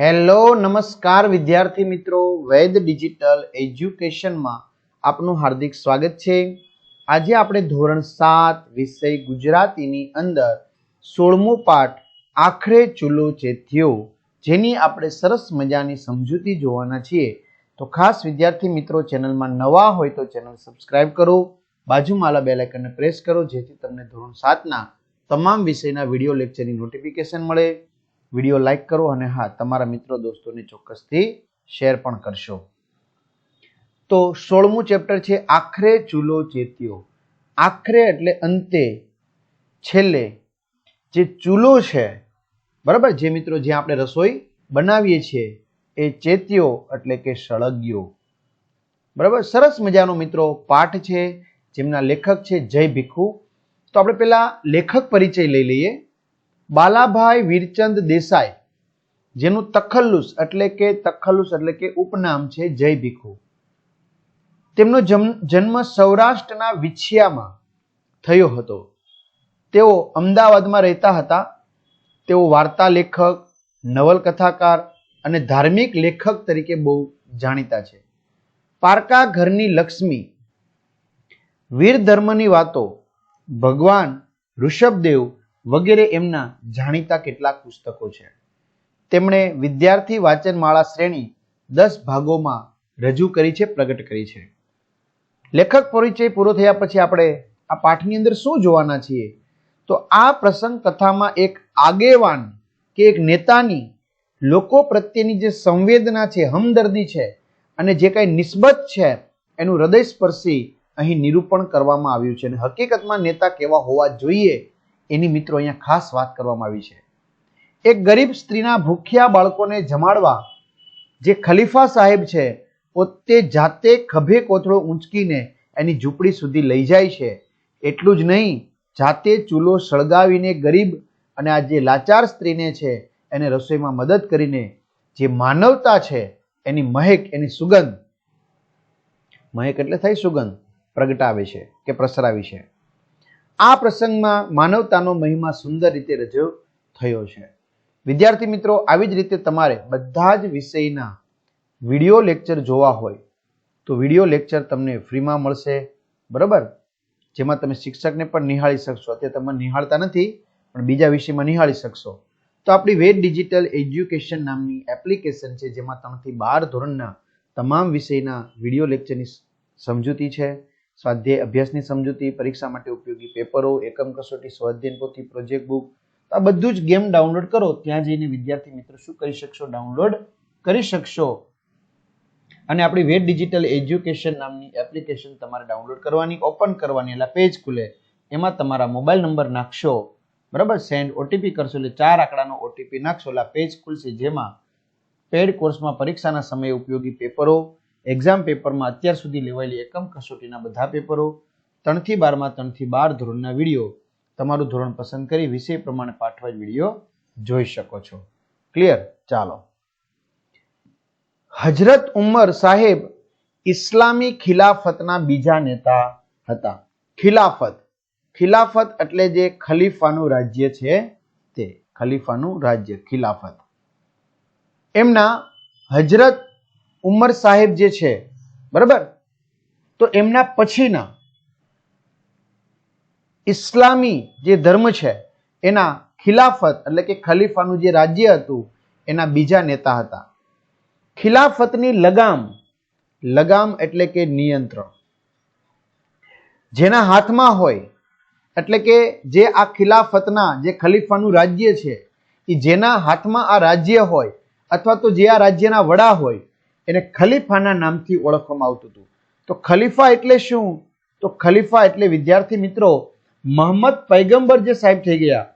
Hello, નમસ્કાર વિદ્યાર્થી મિત્રો. વૈદ ડિજિટલ એજ્યુકેશનમાં આપનું હાર્દિક સ્વાગત છે. આજે આપણે ધોરણ સાત વિષય ગુજરાતીની અંદર સોળમો પાઠ, આખરે ચૂલો ચેથ્યો જેની આપણે સરસ મજાની સમજૂતી જોવાના છીએ. તો ખાસ વિદ્યાર્થી મિત્રો, ચેનલમાં નવા હોય તો ચેનલ સબસ્ક્રાઇબ કરો. બાજુમાં બે બેલ આઇકનને પ્રેસ કરો, જેથી તમને ધોરણ સાતના તમામ વિષયના વીડિયો, લેક્ચરની નોટિફિકેશન મળે. વીડિયો લાઇક કરો અને હા, તમારા મિત્રો દોસ્તોને ચોક્કસથી શેર પણ કરશો. તો સોળમું ચેપ્ટર છે, આખરે ચૂલો ચેત્યો. આખરે એટલે અંતે, છેલ્લે, જે ચૂલો છે, બરાબર, જે મિત્રો જ્યાં આપણે રસોઈ બનાવીએ છીએ, એ ચેત્યો એટલે કે સળગ્યો. બરાબર, સરસ મજાનો મિત્રો પાઠ છે, જેમના લેખક છે જય ભીખુ. તો આપણે પેલા લેખક પરિચય લઈ લઈએ. બાલાભાઈ વીરચંદ દેસાઈ, જેનું તખલ્લુસ એટલે કે તખલ્લુસ એટલે કે ઉપનામ છે જય ભીખુ. તેમનો જન્મ સૌરાષ્ટ્રના વિછિયામાં થયો હતો. તેઓ અમદાવાદમાં રહેતા હતા. તેઓ વાર્તા લેખક નવલકથાકાર અને ધાર્મિક લેખક તરીકે બહુ જાણીતા છે. પારકા ઘરની લક્ષ્મી વીર ધર્મની વાતો ભગવાન ઋષભદેવ વગેરે એમના જાણીતા કેટલાક પુસ્તકો છે. તેમણે વિદ્યાર્થી વાચનમાળા શ્રેણી દસ ભાગોમાં રજૂ કરી છે, પ્રગટ કરી છે. લેખક પરિચય પૂરો થયા પછી આપણે આ પાઠની અંદર શું જોવાના છીએ? તો આ પ્રસંગ કથામાં એક આગેવાન કે એક નેતાની લોકો પ્રત્યેની જે સંવેદના છે, હમદર્દી છે અને જે કાંઈ નિસ્બત છે, એનું હૃદયસ્પર્શી અહીં નિરૂપણ કરવામાં આવ્યું છે. અને હકીકતમાં નેતા કેવા હોવા જોઈએ એની મિત્રો અહીંયા ખાસ વાત કરવામાં આવી છે. એક ગરીબ સ્ત્રીના ભૂખ્યા બાળકોને જમાડવા જે ખલીફા સાહેબ છે, પોતે જાતે ખભે કોથળો ઊંચકીને એની ઝૂંપડી સુધી લઈ જાય છે. એટલું જ નહીં, જાતે ચૂલો સળગાવીને ગરીબ અને આ જે લાચાર સ્ત્રીને છે, એને રસોઈમાં મદદ કરીને જે માનવતા છે, એની મહેક, એની સુગંધ, મહેક એટલે થાય સુગંધ પ્રગટાવે છે કે પ્રસરાવી છે. આ પ્રસંગમાં માનવતાનો મહિમા સુંદર રીતે રજૂ થયો છે. વિદ્યાર્થી મિત્રો, આવી જ રીતે તમારે બધા જ વિષયના વીડિયો લેક્ચર જોવા હોય તો વીડિયો લેક્ચર તમને ફ્રીમાં મળશે, બરાબર? જેમાં તમે શિક્ષકને પણ નિહાળી શકશો. અત્યારે તમે નિહાળતા નથી, પણ બીજા વિષયમાં નિહાળી શકશો. તો આપણી વેદ ડિજિટલ એજ્યુકેશન નામની એપ્લિકેશન છે, જેમાં ત્રણથી બાર ધોરણના તમામ વિષયના વીડિયો લેક્ચરની સમજૂતી છે. સ્વાધ્યાય અભ્યાસની સમજૂતી, પરીક્ષા માટે ઉપયોગી પેપરો, એકમ કસોટી સ્વાધ્યાયન પોથી પ્રોજેક્ટ બુક આ બધું જ ગેમ ડાઉનલોડ કરો. ત્યાં જઈને વિદ્યાર્થી મિત્રો શું કરી શકશો? ડાઉનલોડ કરી શકશો. અને આપણી વેટ ડિજિટલ એજ્યુકેશન નામની એપ્લિકેશન તમારે ડાઉનલોડ કરવાની ઓપન કરવાની. એટલે પેજ ખુલે. એમાં તમારા મોબાઈલ નંબર નાખશો. બરાબર? સેન્ડ ઓટીપી કરશો એટલે ચાર આંકડાનો ઓટીપી નાખશો. એટલે પેજ ખુલશે જેમાં પેડ કોર્સમાં પરીક્ષાના સમયે ઉપયોગી પેપરો એક્ઝામ પેપરમાં અત્યાર સુધી લેવાયેલી એકમ કસોટીના બધા પેપરો, ત્રણથી બારમાં, ત્રણથી બાર ધોરણના વીડિયો. તમારું ધોરણ પસંદ કરી વિષય પ્રમાણે પાઠવા વીડિયો જોઈ શકો છો. ક્લિયર ચાલો. હજરત ઉમર સાહેબ ઇસ્લામી ખિલાફતના બીજા નેતા હતા. ખિલાફત. ખિલાફત એટલે જે ખલીફાનું રાજ્ય છે તે. ખલીફાનું રાજ્ય, ખિલાફત. એમના હજરત ઉમર સાહેબ જે છે, બરાબર? તો એમના પછીના ઇસ્લામી જે ધર્મ છે, એના ખિલાફત એટલે કે ખલીફાનું જે રાજ્ય હતું, એના બીજા નેતા હતા. ખિલાફતની લગામ લગામ એટલે કે નિયંત્રણ. જેના હાથમાં હોય, એટલે કે જે આ ખિલાફતના, જે ખલીફાનું રાજ્ય છે એ જેના હાથમાં આ રાજ્ય હોય, અથવા તો જે આ રાજ્યના વડા હોય એને ખલીફાના નામથી ઓળખવામાં આવતું હતું. તો ખલીફા એટલે શું? તો ખલીફા એટલે વિદ્યાર્થી મિત્રો મહમ્મદ પૈગંબર જે સાહેબ થઈ ગયા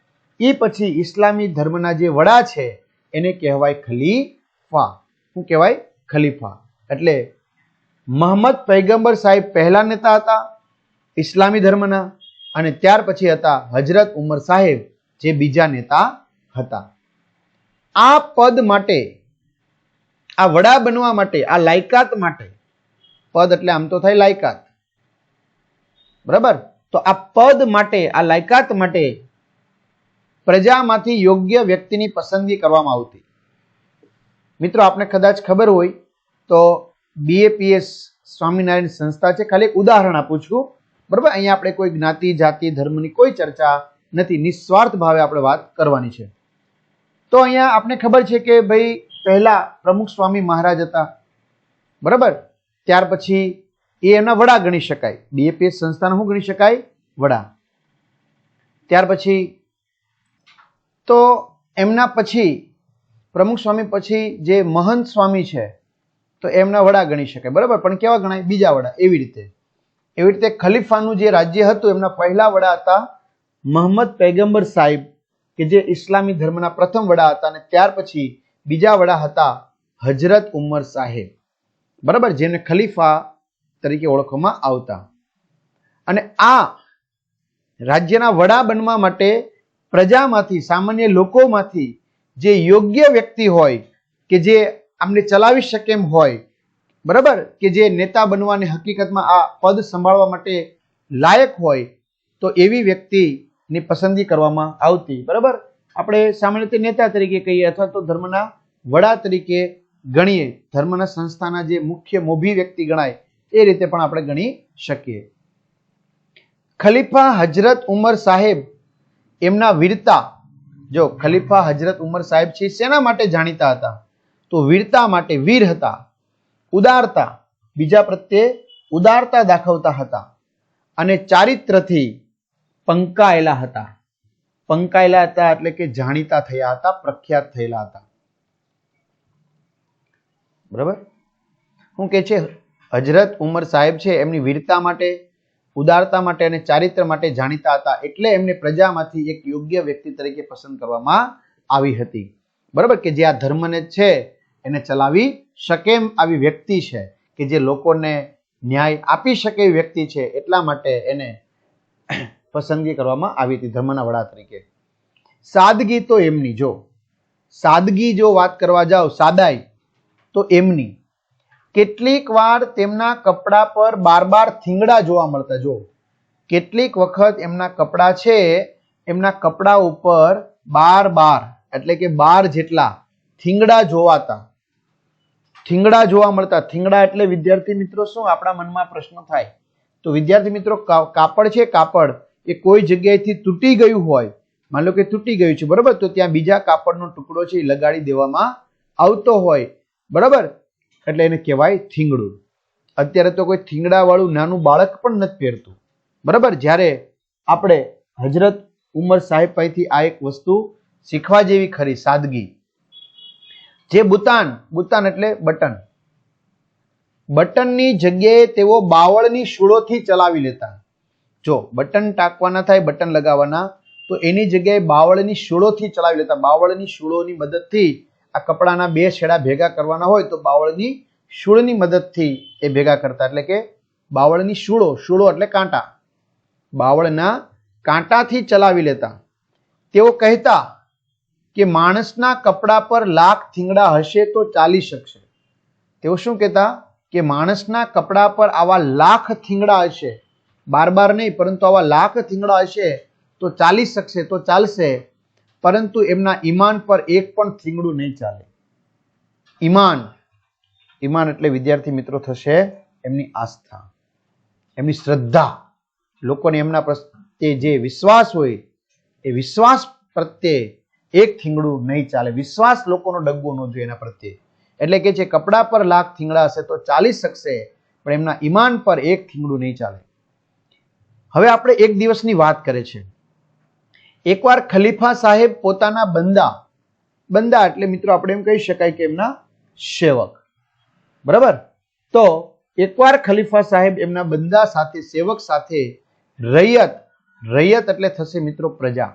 એ પછી ઇસ્લામી ધર્મના જે વડા છે, એને કહેવાય ખલીફા. શું કહેવાય? ખલીફા. એટલે મહમ્મદ પૈગંબર સાહેબ પહેલા નેતા હતા ઇસ્લામી ધર્મના અને ત્યાર પછી હતા હજરત ઉમર સાહેબ, જે બીજા નેતા હતા. આ પદ માટે આ વડા બનવા માટે, આ લાયકાત માટે. પદ એટલે આમ તો થાય લાયકાત. બરાબર? તો આ પદ માટે, આ લાયકાત માટે પ્રજામાંથી યોગ્ય વ્યક્તિની પસંદગી કરવામાં આવતી. મિત્રો, આપને કદાચ ખબર હોય, તો બીએપીએસ સ્વામિનારાયણ સંસ્થા છે. ખાલી ઉદાહરણ આપું છું. બરાબર? અહીંયા આપણે કોઈ જ્ઞાતિ, જાતિ, ધર્મની કોઈ ચર્ચા નથી. નિસ્વાર્થ ભાવે આપણે વાત કરવાની છે. તો અહીંયા આપણે ખબર છે કે, ભાઈ પહેલા પ્રમુખ સ્વામી મહારાજ હતા. બરાબર? ત્યાર પછી એ એમના વડા ગણી શકાય. બીએપીએસ સંસ્થાના શું ગણી શકાય? વડા. ત્યાર પછી તો એમના પછી, પ્રમુખ સ્વામી પછી જે મહંત સ્વામી છે, તો એમના વડા ગણી શકાય. બરાબર? પણ કેવા ગણાય? બીજા વડા. એવી રીતે. એવી રીતે ખલીફાનું જે રાજ્ય હતું, એમના પહેલા વડા હતા મોહમ્મદ પૈગંબર સાહેબ, કે જે ઇસ્લામી ધર્મના પ્રથમ વડા હતા. અને ત્યાર પછી બીજા વડા હતા હજરત ઉમર સાહેબ. બરાબર? જેને ખલીફા તરીકે ઓળખવામાં આવતા. અને આ રાજ્યના વડા બનવા માટે પ્રજામાંથી, સામાન્ય લોકોમાંથી જે યોગ્ય વ્યક્તિ હોય, કે જે આમને ચલાવી શકે એમ હોય, બરાબર? કે જે નેતા બનવાની હકીકતમાં આ પદ સંભાળવા માટે લાયક હોય, તો એવી વ્યક્તિની પસંદગી કરવામાં આવતી. બરાબર? આપણે સામાન્ય રીતે નેતા તરીકે કહીએ અથવા તો ધર્મના વડા તરીકે ગણીએ. ધર્મના સંસ્થાના જે મુખ્ય મોભી વ્યક્તિ ગણાય, એ રીતે પણ આપણે ગણી શકીએ. ખલીફા હજરત ઉમર સાહેબ, એમના વીરતા, જો ખલીફા હજરત ઉમર સાહેબ છે, શેના માટે જાણીતા હતા? તો વીરતા માટે વીર હતા, ઉદારતા, બીજા પ્રત્યે ઉદારતા દાખવતા હતા, અને ચારિત્રથી પંકાયેલા હતા. પંકાયેલા હતા એટલે કે જાણીતા થયા હતા, પ્રખ્યાત થયેલા હતા. બરાબર? શું કે છે હજરત ઉમર સાહેબ છે, એમની વીરતા માટે, ઉદારતા માટે અને ચારિત્ર માટે જાણીતા હતા, એટલે એમને પ્રજામાંથી એક યોગ્ય વ્યક્તિ તરીકે પસંદ કરવામાં આવી હતી. બરાબર? કે જે આ ધર્મને છે, એને ચલાવી શકે એમ આવી વ્યક્તિ છે, કે જે લોકોને ન્યાય આપી શકે વ્યક્તિ છે, એટલા માટે એને પસંદગી કરવામાં આવી હતી ધર્મના વડા તરીકે. સાદગી તો એમની. જો સાદગી જો વાત કરવા જાઓ, સાદાઈ, તો એમની. કેટલીક વાર તેમના કપડા પર બાર બાર થીંગડા જોવા મળતા. જો કેટલીક વખત એમના કપડા છે, એમના કપડા ઉપર બાર બાર એટલે કે બાર જેટલા થીંગડા જોવાતા. થીંગડા જોવા મળતા. થીંગડા એટલે વિદ્યાર્થી મિત્રો શું? આપણા મનમાં પ્રશ્ન થાય. તો વિદ્યાર્થી મિત્રો કાપડ છે કાપડ. એ કોઈ જગ્યાએથી તૂટી ગયું હોય, માન લો કે તૂટી ગયું છે, બરાબર? તો ત્યાં બીજા કાપડનો ટુકડો છે એ લગાડી દેવામાં આવતો હોય, બરાબર? એટલે એને કહેવાય થીંગડું. અત્યારે તો કોઈ થીંગડાવાળું નાનું બાળક પણ નથી પહેરતું, બરાબર? જ્યારે આપણે હજરત ઉમર સાહેબ પાસેથી આ એક વસ્તુ શીખવા જેવી ખરી સાદગી. જે બુતાન બુતાન એટલે બટન. બટનની જગ્યાએ તેઓ બાવળની શૂળોથી ચલાવી લેતા. જો બટન ટાંકવાના થાય, બટન લગાવવાના, તો એની જગ્યાએ બાવળની શૂળોથી ચલાવી લેતા. બાવળની શૂળોની મદદથી આ કપડાના બે છેડા ભેગા કરવાના હોય, તો બાવળની શૂળની મદદથી એ ભેગા કરતા. એટલે કે બાવળની શૂળો શૂળો એટલે કાંટા. બાવળના કાંટાથી ચલાવી લેતા. તેઓ કહેતા કે માણસના કપડા પર લાખ થીંગડા હશે તો ચાલી શકશે. તેઓ શું કહેતા? કે માણસના કપડા પર આવા લાખ થીંગડા હશે બાર બાર નહીં, પરંતુ આવા લાખ થીંગડા હશે તો ચાલી શકશે, તો ચાલશે. પરંતુ એમના ઈમાન પર એક પણ થીંગડું નહીં ચાલે. ઈમાન. ઈમાન એટલે વિદ્યાર્થી મિત્રો થશે એમની આસ્થા. એમની શ્રદ્ધા. લોકોને એમના પ્રત્યે જે વિશ્વાસ હોય, એ વિશ્વાસ પ્રત્યે એક થીંગડું નહીં ચાલે. વિશ્વાસ લોકોનો ડગવો ન જોઈએ એના પ્રત્યે. એટલે કે છે કપડા પર લાખ થીંગડા હશે તો ચાલી શકશે, પણ એમના ઈમાન પર એક થીંગડું નહીં ચાલે. હવે આપણે એક દિવસની વાત કરે છે. એકવાર ખલીફા સાહેબ પોતાના બંદા બંદા એટલે મિત્રો આપણે એમ કહી શકાય કે એમના સેવક. બરાબર? તો એકવાર ખલીફા સાહેબ એમના બંદા સાથે, સેવક સાથે રૈયત રૈયત એટલે થશે મિત્રો પ્રજા.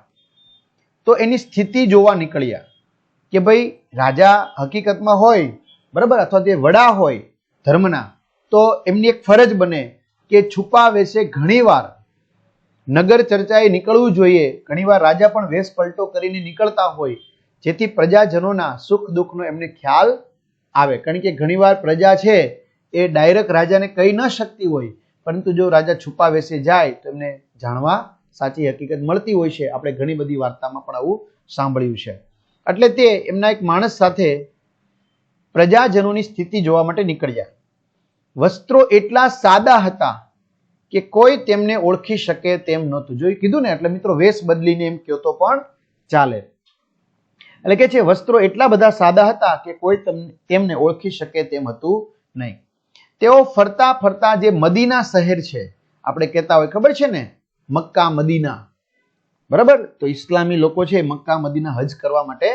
તો એની સ્થિતિ જોવા નીકળ્યા કે ભાઈ રાજા હકીકતમાં હોય, બરાબર? અથવા તે વડા હોય ધર્મના, તો એમની એક ફરજ બને કે છુપા વેશે ઘણીવાર નગર ચર્ચાએ નીકળવું જોઈએ. ઘણીવાર રાજા પણ વેશ પલટો કરીને નીકળતા હોય, જેથી પ્રજાજનોના સુખ દુઃખનો એમને ખ્યાલ આવે. કારણ કે ઘણીવાર પ્રજા છે એ ડાયરેક્ટ રાજાને કહી ન શકતી હોય, પરંતુ જો રાજા છુપા વેશે જાય તો એમને જાણવા સાચી હકીકત મળતી હોય છે. આપણે ઘણી બધી વાર્તામાં પણ આવું સાંભળ્યું છે. એટલે તે એમના એક માણસ સાથે પ્રજાજનોની સ્થિતિ જોવા માટે નીકળ્યા. વસ્ત્રો એટલા સાદા હતા કે કોઈ તેમને ઓળખી શકે તેમ નહોતું. જોઈ કીધું ને, એટલે મિત્રો વેશ બદલીને એમ કહો તો પણ ચાલે. એટલે કે છે, વસ્ત્રો એટલા બધા સાદા હતા કે કોઈ તમને- ઓળખી શકે તેમ હતું નહીં. તેઓ ફરતા ફરતા જે મદીના શહેર છે, આપણે કહેતા હોય, ખબર છે ને? Mecca, Medina. બરાબર? તો ઇસ્લામી લોકો છે મક્કા, મદીના હજ કરવા માટે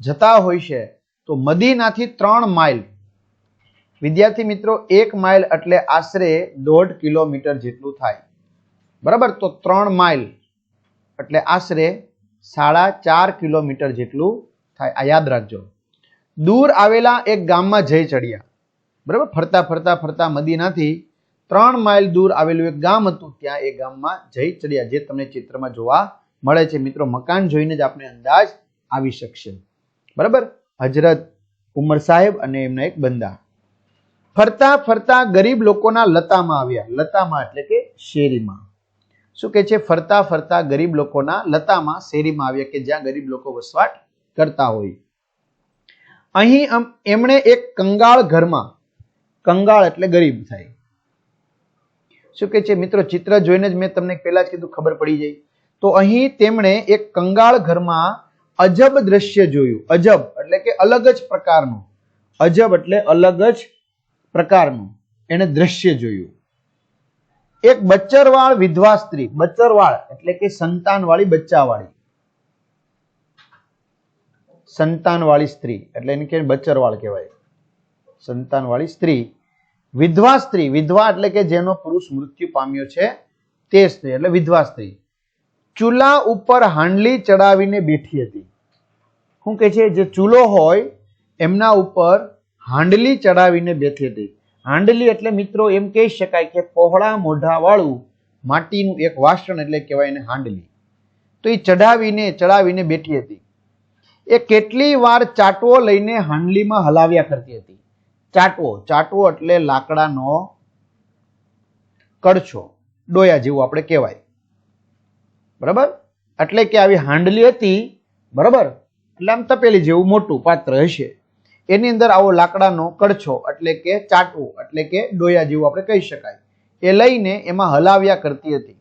જતા હોય છે. તો મદીનાથી ત્રણ માઇલ વિદ્યાર્થી મિત્રો, એક માઇલ એટલે આશરે દોઢ કિલોમીટર જેટલું થાય. બરાબર? તો ત્રણ માઇલ એટલે આશરે સાડા ચાર કિલોમીટર જેટલું થાય. આ યાદ રાખજો. દૂર આવેલા એક ગામમાં જઈ ચડ્યા. બરાબર? ફરતા ફરતા ફરતા મદીનાથી ત્રણ માઇલ દૂર આવેલું એક ગામ હતું. ત્યાં એ ગામમાં જઈ ચડ્યા, જે તમને ચિત્રમાં જોવા મળે છે. મિત્રો, મકાન જોઈને જ આપણે અંદાજ આવી શકશે. બરાબર? હજરત ઉમર સાહેબ અને એમના એક બંદા. ફરતા ફરતા ગરીબ લોકોના લતામાં આવ્યા. લતામાં એટલે કે શેરીમાં. શું કે છે? ફરતા ફરતા ગરીબ લોકોના લતામાં, શેરીમાં આવ્યા કે જ્યાં ગરીબ લોકો વસવાટ કરતા હોય. અહીં એમણે એક કંગાળ ઘરમાં, કંગાળ એટલે ગરીબ થાય. શું કે છે? મિત્રો, ચિત્ર જોઈને જ મેં તમને પહેલા જ કીધું, ખબર પડી જાય. તો અહીં તેમણે એક કંગાળ ઘરમાં અજબ દ્રશ્ય જોયું. અજબ એટલે કે અલગ જ પ્રકારનું. અજબ એટલે અલગ જ પ્રકારનું. એને દ્રશ્ય જોયું. એક બચ્ચરવાળ વિધવા સ્ત્રી. બચ્ચરવાળ એટલે કે સંતાનવાળી બચ્ચાવાળી. સંતાનવાળી સ્ત્રી. એટલે એને કે બચ્ચરવાળ કહેવાય. સંતાનવાળી સ્ત્રી. વિધવા સ્ત્રી. વિધવા એટલે કે જેનો પુરુષ મૃત્યુ પામ્યો છે તે સ્ત્રી. એટલે વિધવા સ્ત્રી. ચૂલા ઉપર હાંડલી ચડાવીને બેઠી હતી. શું કે છે? જે ચૂલો હોય, એમના ઉપર હાંડલી ચડાવીને બેઠી હતી. હાંડલી એટલે મિત્રો એમ કહી શકાય કે પહોળા મોઢા વાળું માટીનું એક વાસણ એટલે કહેવાય એને હાંડલી. તો એ ચડાવીને ચડાવીને બેઠી હતી. એ કેટલી વાર ચાટવો લઈને હાંડલીમાં હલાવ્યા કરતી હતી. ચાટવો ચાટવો એટલે લાકડાનો કડછો, ડોયા જેવું આપણે કહેવાય. બરાબર? એટલે કે આવી હાંડલી હતી, બરાબર? એટલે આમ તપેલી જેવું મોટું પાત્ર હશે. એની અંદર આવો લાકડાનો કડછો, એટલે કે ચાટવો, એટલે કે ડોયા જેવું આપણે કહી શકાય. એ લઈને એમાં હલાવ્યા કરતી હતી.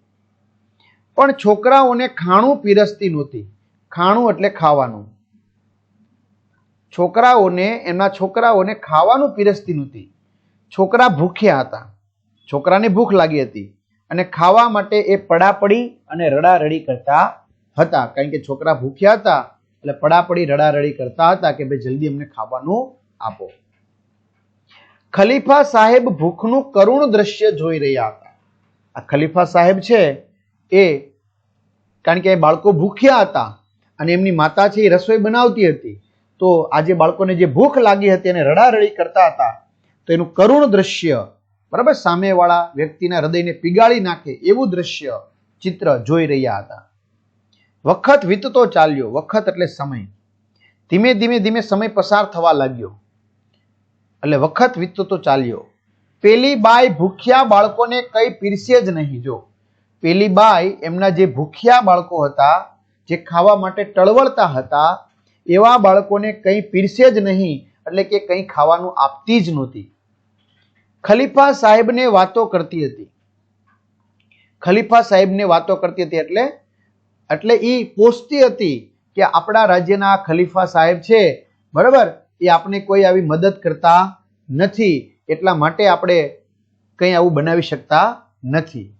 પણ છોકરાઓને ખાણું પીરસતી નહોતી. ખાણું એટલે ખાવાનું. છોકરાઓને, એમના છોકરાઓને ખાવાનું પીરસતી નહોતી. છોકરા ભૂખ્યા હતા. છોકરાને ભૂખ લાગી હતી. અને ખાવા માટે એ પડાપડી અને રડારડી કરતા હતા. કારણ કે છોકરા ભૂખ્યા હતા એટલે પડાપડી રડારડી કરતા હતા કે ભાઈ જલ્દી અમને ખાવાનું આપો. ખલીફા સાહેબ ભૂખનું કરુણ દ્રશ્ય જોઈ રહ્યા હતા. આ ખલીફા સાહેબ છે એ કારણ કે બાળકો ભૂખ્યા હતા અને એમની માતા છે એ રસોઈ બનાવતી હતી. તો આજે બાળકોને જે ભૂખ લાગી હતી એને રડારડી કરતા હતા, તો એનું કરુણ દ્રશ્ય બરાબર સામેવાળા વ્યક્તિના હૃદયને પીગાળી નાખે એવું દ્રશ્ય ચિત્ર જોઈ રહ્યા હતા. વખત વીતતો ચાલ્યો, વખત એટલે સમય. ધીમે ધીમે ધીમે સમય પસાર થવા લાગ્યો. એટલે વખત વીતતો ચાલ્યો. પેલી બાઈ ભૂખ્યા બાળકોને કઈ પીરસે જ નહીં, જો. પેલી બાઈ એમના જે ભૂખ્યા બાળકો હતા, જે ખાવા માટે ટળવળતા હતા, એવા બાળકોને કંઈ પીરસે જ નહીં, એટલે કે કંઈ ખાવાનું આપતી જ નહોતી. ખલીફા સાહેબને વાતો કરતી હતી. ખલીફા સાહેબને વાતો કરતી હતી એટલે એટલે એ પોસ્તી હતી કે આપણા રાજ્યના ખલીફા સાહેબ છે, બરાબર? એ આપણે કોઈ આવી મદદ કરતા નથી, એટલા માટે આપણે કંઈ આવું બનાવી શકતા નથી.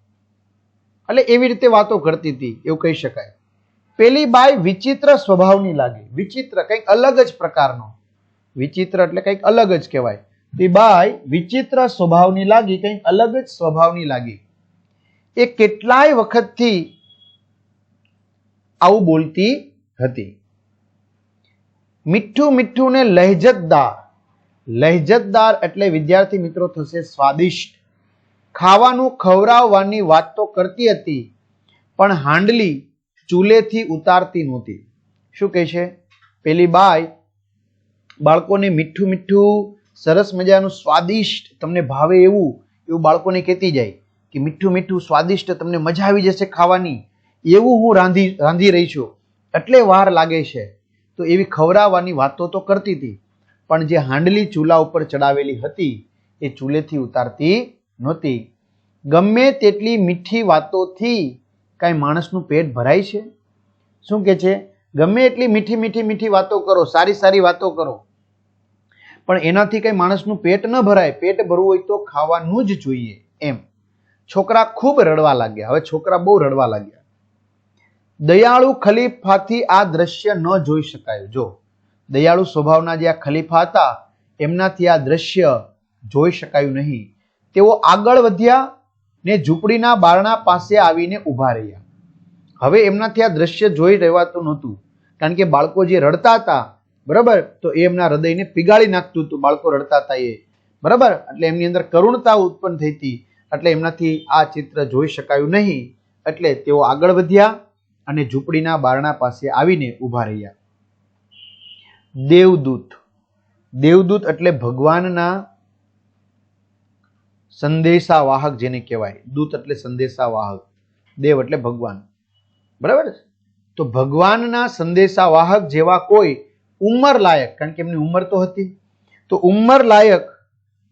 એટલે એવી રીતે વાતો કરતી હતી, એવું કહી શકાય. પેલી બાઈ વિચિત્ર સ્વભાવની લાગી. વિચિત્ર, કંઈક અલગ જ પ્રકારનો. વિચિત્ર એટલે કંઈક અલગ જ કહેવાય. તે બાઈ વિચિત્ર સ્વભાવની લાગી, કંઈક અલગ જ સ્વભાવની લાગી. એ કેટલાય વખતથી આવું બોલતી હતી. મીઠું મીઠું ને લહેજતદાર. લહેજતદાર એટલે વિદ્યાર્થી મિત્રો થશે સ્વાદિષ્ટ. ખાવાનું ખવડાવવાની વાત તો કરતી હતી, પણ હાંડલી ચૂલેથી ઉતારતી નહોતી. શું કહે છે? પેલી બાઈ, બાળકોને મીઠું મીઠું, સરસ મજાનું સ્વાદિષ્ટ તમને ભાવે એવું એવું બાળકોને કહેતી જાય કે, મીઠું મીઠું સ્વાદિષ્ટ તમને મજા આવી જશે ખાવાની. એવું હું રાંધી રાંધી રહી છું. એટલે વાર લાગે છે. તો એવી ખવડાવવાની વાતો તો કરતી હતી. પણ જે હાંડલી ચૂલા ઉપર ચડાવેલી હતી, એ ચૂલેથી ઉતારતી નહોતી. ગમે તેટલી મીઠી વાતોથી કાંઈ માણસનું પેટ ભરાય છે? શું કે છે? ગમે એટલી મીઠી મીઠી મીઠી વાતો કરો, સારી સારી વાતો કરો. પણ એનાથી કંઈ માણસનું પેટ ન ભરાય. પેટ ભરવું હોય તો ખાવાનું જ જોઈએ એમ. છોકરા ખૂબ રડવા લાગ્યા. હવે છોકરા બહુ રડવા લાગ્યા. દયાળુ ખલીફાથી આ દ્રશ્ય ન જોઈ શકાયું. જો, દયાળુ સ્વભાવના જે આ ખલીફા હતા, એમનાથી આ દ્રશ્ય જોઈ શકાયું નહીં. તેઓ આગળ વધ્યા ને ઝૂંપડીના બારણા પાસે આવીને ઊભા રહ્યા. હવે એમનાથી આ દ્રશ્ય જોઈ રહેવાતું નહોતું, કારણ કે બાળકો જે રડતા હતા, બરાબર? તો એ એમના હૃદયને પીગાળી નાખતું હતું, બાળકો રડતા હતા એ. બરાબર? એટલે એમની અંદર કરુણતા ઉત્પન્ન થઈ હતી, એટલે એમનાથી આ ચિત્ર જોઈ શકાયું નહીં. એટલે તેઓ આગળ વધ્યા અને ઝૂંપડીના બારણા પાસે આવીને ઊભા રહ્યા. દેવદૂત. દેવદૂત એટલે ભગવાનના સંદેશાવાહક જેને કહેવાય. દૂત એટલે સંદેશાવાહક. દેવ એટલે ભગવાન. બરાબર? તો ભગવાનના સંદેશાવાહક જેવા કોઈ ઉંમર લાયક, કારણ કે એમની ઉંમર તો હતી. તો ઉંમર લાયક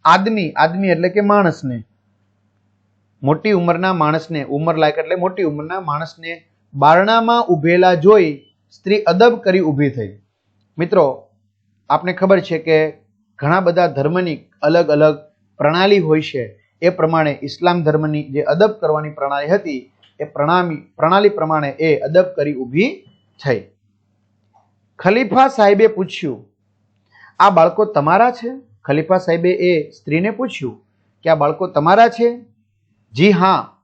આદમી આદમી એટલે કે માણસને. મોટી ઉંમરના માણસને, ઉંમર લાયક એટલે મોટી ઉંમરના માણસને બારણામાં ઊભેલા જોઈ સ્ત્રી અદબ કરી ઊભી થઈ. મિત્રો, આપને ખબર છે કે ઘણા બધા ધર્મની અલગ અલગ પ્રણાલી હોય છે. એ પ્રમાણે ઇસ્લામ ધર્મની જે અદબ કરવાની પ્રણાલી હતી, એ પ્રણામી, પ્રણાલી પ્રમાણે એ અદબ કરી ઊભી થઈ. ખલીફા સાહેબે પૂછ્યું, આ બાળકો તમારા છે? ખલીફા સાહેબે એ સ્ત્રીને પૂછ્યું, કે આ બાળકો તમારા છે? જી હા.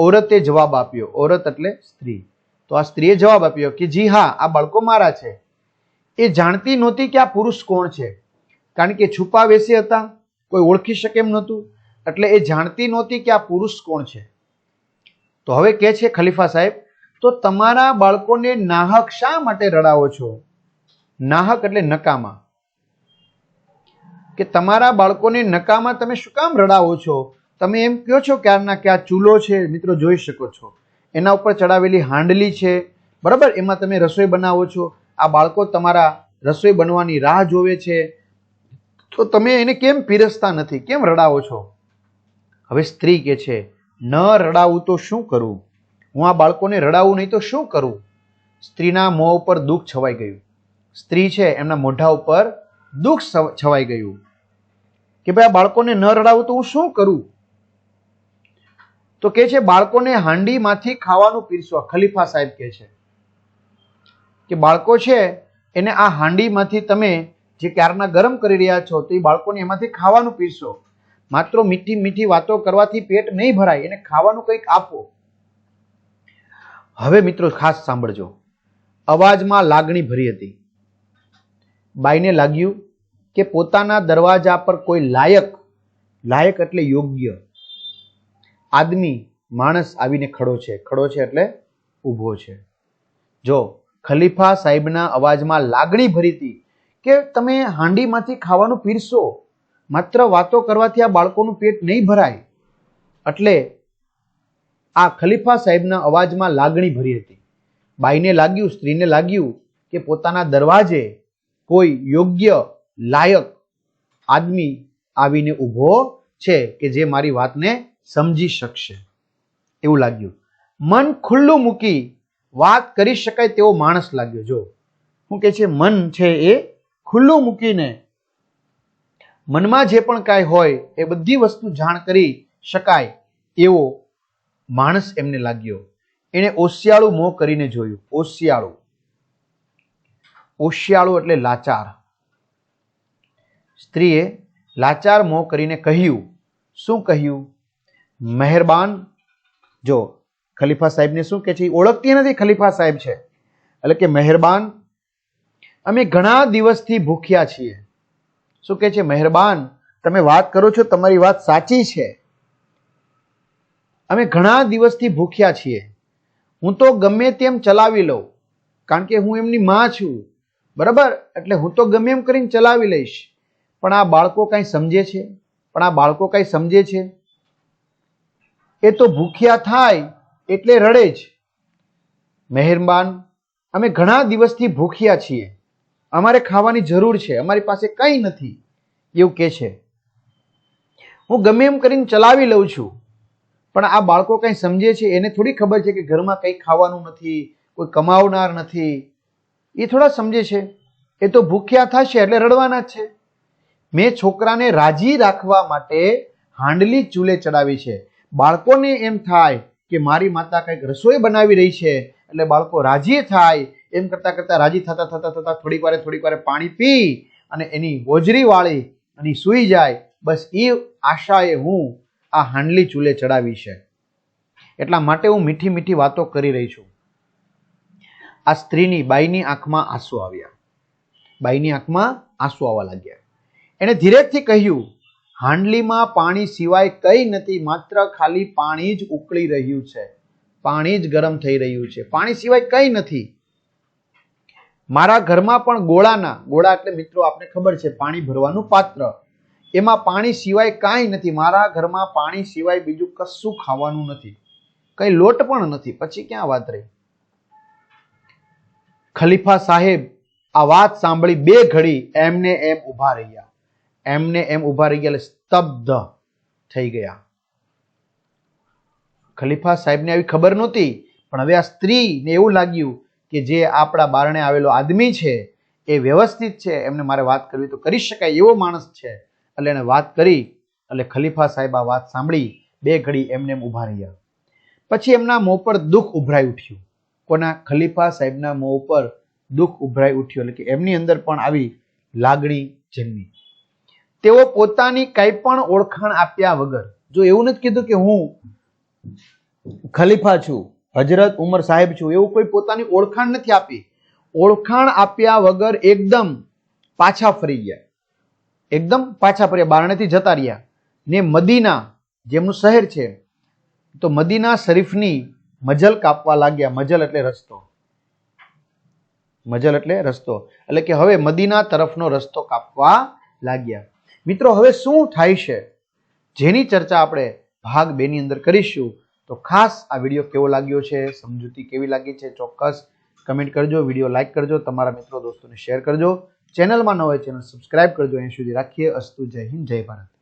ઓરતે જવાબ આપ્યો. ઓરત એટલે સ્ત્રી. તો આ સ્ત્રીએ જવાબ આપ્યો કે જી હા, આ બાળકો મારા છે. એ જાણતી નહોતી કે આ પુરુષ કોણ છે. કારણ કે છુપા વેસી હતા, કોઈ ઓળખી શકે એમ નહોતું. એટલે એ જાણતી નહોતી કે આ પુરુષ કોણ છે. તો હવે કે છે ખલીફા સાહેબ, તો તમારા બાળકોને નાહક શા માટે રડાવો છો? નાહક એટલે નકામા. કે તમારા બાળકોને નકામા તમે શું કામ રડાવો છો? તમે એમ કહો છો ક્યારના કે આ ચૂલો છે? મિત્રો જોઈ શકો છો. એના ઉપર ચડાવેલી હાંડલી છે. બરાબર? એમાં તમે રસોઈ બનાવો છો. આ બાળકો તમારા રસોઈ બનવાની રાહ જોવે છે. તો તમે એને કેમ પીરસતા નથી? કેમ રડાવો છો? હવે સ્ત્રી કે છે, ન રડાવું તો શું કરું? હું આ બાળકોને રડાવું નહીં તો શું કરું? સ્ત્રીના મોં ઉપર દુઃખ છવાઈ ગયું. સ્ત્રી છે, એમના મોઢા ઉપર દુઃખ છવ- છવાઈ ગયું. કે ભાઈ, આ બાળકોને ન રડાવું તો હું શું કરું? તો કે છે, બાળકોને હાંડીમાંથી ખાવાનું પીરસવા ખલીફા સાહેબ કે છે કે બાળકો છે, એને આ હાંડીમાંથી તમે જે ક્યારના ગરમ કરી રહ્યા છો, તો એ બાળકોને એમાંથી ખાવાનું પીરસો. માત્ર મીઠી મીઠી વાતો કરવાથી પેટ નહીં ભરાય, એને ખાવાનું કંઈક આપો. હવે મિત્રો ખાસ સાંભળજો. અવાજમાં લાગણી ભરી હતી. બાઈને લાગ્યું કે પોતાના દરવાજા પર કોઈ લાયક લાયક એટલે યોગ્ય આદમી માણસ આવીને ખડો છે. ખડો છે એટલે ઊભો છે. જો ખલીફા સાહેબના અવાજમાં લાગણી ભરી હતી કે તમે હાંડીમાંથી ખાવાનું પીરસો, માત્ર વાતો કરવાથી આ બાળકોનું પેટ નહીં ભરાય, એટલે આ ખલીફા સાહેબના અવાજમાં લાગણી ભરી હતી. બાઈને લાગ્યું, સ્ત્રીને લાગ્યું કે પોતાના દરવાજે કોઈ યોગ્ય લાયક આદમી આવીને ઊભો છે કે જે મારી વાતને સમજી શકશે. એવું લાગ્યું. મન ખુલ્લું મૂકી વાત કરી શકાય તેવો માણસ લાગ્યો. જો શું કે છે, મન છે એ ખુલ્લું મૂકીને મનમાં જે પણ કાંઈ હોય એ બધી વસ્તુ જાણ કરી શકાય એવો માણસ એમને લાગ્યો. એણે ઓશિયાળું મોં કરીને જોયું. ઓશિયાળું. ઓશિયાળું એટલે લાચાર. સ્ત્રીએ લાચાર મોં કરીને કહ્યું. શું કહ્યું? મહેરબાન. જો ખલીફા સાહેબને શું કે છે ઓળખતી નથી ખલીફા સાહેબ છે. એટલે કે મહેરબાન, અમે ઘણા દિવસથી ભૂખ્યા છીએ. શું કે છે, મહેરબાન, તમે વાત કરો છો, તમારી વાત સાચી છે. અમે ઘણા દિવસથી ભૂખ્યા છીએ. હું તો ગમે તેમ ચલાવી લઉં, કારણ કે હું એમની માં છું. બરાબર? એટલે હું તો ગમે એમ કરીને ચલાવી લઈશ. પણ આ બાળકો કાંઈ સમજે છે? પણ આ બાળકો કાંઈ સમજે છે? એ તો ભૂખ્યા થાય એટલે રડે જ. મહેરબાન, અમે ઘણા દિવસથી ભૂખ્યા છીએ. અમારે ખાવાની જરૂર છે, અમારી પાસે કંઈ નથી. એવું કે છે. હું ગમે એમ કરીને ચલાવી લઉં છું, પણ આ બાળકો કંઈ સમજે છે, એને થોડી ખબર છે કે ઘરમાં કંઈ ખાવાનું નથી, કોઈ કમાવનાર નથી. એ થોડા સમજે છે. એ તો ભૂખ્યા થશે એટલે રડવાના જ છે. મેં છોકરાને રાજી રાખવા માટે હાંડલી ચૂલે ચડાવી છે. બાળકોને એમ થાય કે મારી માતા કંઈક રસોઈ બનાવી રહી છે, એટલે બાળકો રાજી થાય, એમ કરતાં કરતાં રાજી થતા થતા થતા થોડીક વારે થોડીક વારે પાણી પી અને એની હોજરી વાળી અને સૂઈ જાય. બસ એ આશાએ હું આ હાંડલી ચૂલે ચડાવી છે. એટલા માટે હું મીઠી મીઠી વાતો કરી રહી છું. આ સ્ત્રીની બાઈની આંખમાં આંસુ આવ્યા. બાઈની આંખમાં આંસુ આવવા લાગ્યા. એણે ધીરેજથી કહ્યું હાંડલીમાં પાણી સિવાય કંઈ નથી, માત્ર ખાલી પાણી જ ઉકળી રહ્યું છે. પાણી જ ગરમ થઈ રહ્યું છે. પાણી સિવાય કંઈ નથી. મારા ઘરમાં પણ ગોળાના, ગોળા એટલે મિત્રો આપને ખબર છે, પાણી ભરવાનું પાત્ર. એમાં પાણી સિવાય કાંઈ નથી. મારા ઘરમાં પાણી સિવાય બીજું કશું ખાવાનું નથી. કઈ લોટ પણ નથી. પછી ક્યાં વાત રહી? ખલીફા સાહેબ આ વાત સાંભળી બે ઘડી એમને એમ ઊભા રહ્યા. એમને એમ ઊભા રહી ગયા સ્તબ્ધ થઈ ગયા. ખલીફા સાહેબને આવી ખબર નહોતી, પણ હવે આ સ્ત્રીને એવું લાગ્યું કે જે આપણા બારણે આવેલો આદમી છે, એ વ્યવસ્થિત છે, એમને મારે વાત કરવી તો કરી શકાય એવો માણસ છે. એટલે એણે વાત કરી, એટલે ખલીફા સાહેબ આ વાત સાંભળી, બે ઘડી એમને એમ ઊભા રહ્યા. પછી એમના મોં પર દુઃખ ઉભરાઈ ઉઠ્યું. કોના ખલીફા સાહેબના મોં ઉપર દુઃખ ઉભરાઈ ઉઠ્યું, એટલે કે એમની અંદર પણ આવી લાગણી જન્મી. તેઓ પોતાની કંઈ પણ ઓળખાણ આપ્યા વગર. જો એવું નથી કીધું કે હું ખલીફા છું હજરત ઉમર સાહેબ છું, એવું કોઈ પોતાની ઓળખાણ નથી આપી. ઓળખાણ આપ્યા વગર એકદમ પાછા ફરી ગયા. એકદમ પાછા ફર્યા, બારણેથી જતા રહ્યા. ને મદીના, જેમનું શહેર છે, તો મદીના શરીફની મજલ કાપવા લાગ્યા. મજલ એટલે રસ્તો. મજલ એટલે રસ્તો. એટલે કે હવે મદીના તરફનો રસ્તો કાપવા લાગ્યા. મિત્રો, હવે શું થાય છે? જેની ચર્ચા આપણે ભાગ બે ની અંદર કરીશું, તો ખાસ આ વીડિયો કેવો લાગ્યો છે, સમજૂતી કેવી લાગી છે, ચોક્કસ કમેન્ટ કરજો, વીડિયો લાઈક કરજો, તમારા મિત્રો, દોસ્તોને શેર કરજો. ચેનલમાં ન હોય ચેનલ સબસ્ક્રાઇબ કરજો અહીં સુધી રાખીએ. અસ્તુ જય હિન્દ, જય ભારત.